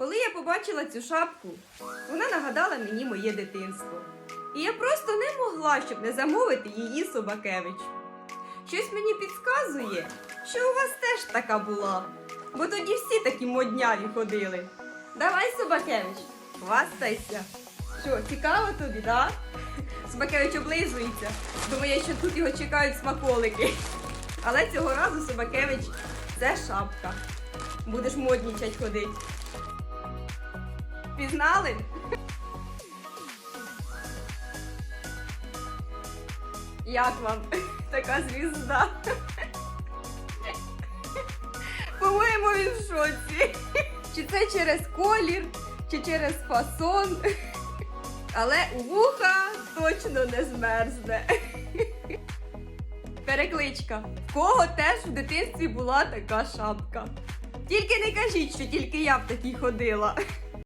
Коли я побачила цю шапку, вона нагадала мені моє дитинство. І я просто не могла, щоб не замовити її Собакевич. Щось мені підказує, що у вас теж така була, бо тоді всі такі модняві ходили. Давай, Собакевич, хвастайся. Що, цікаво тобі, так? Собакевич облизується. Думає, що тут його чекають смаколики. Але цього разу Собакевич це шапка. Будеш моднічать ходить. Пізнали? Як вам така звізда? По-моєму, він в шоці. Чи це через колір, чи через фасон. Але вуха точно не змерзне. Перекличка. В кого теж в дитинстві була така шапка? Тільки не кажіть, що тільки я в такій ходила.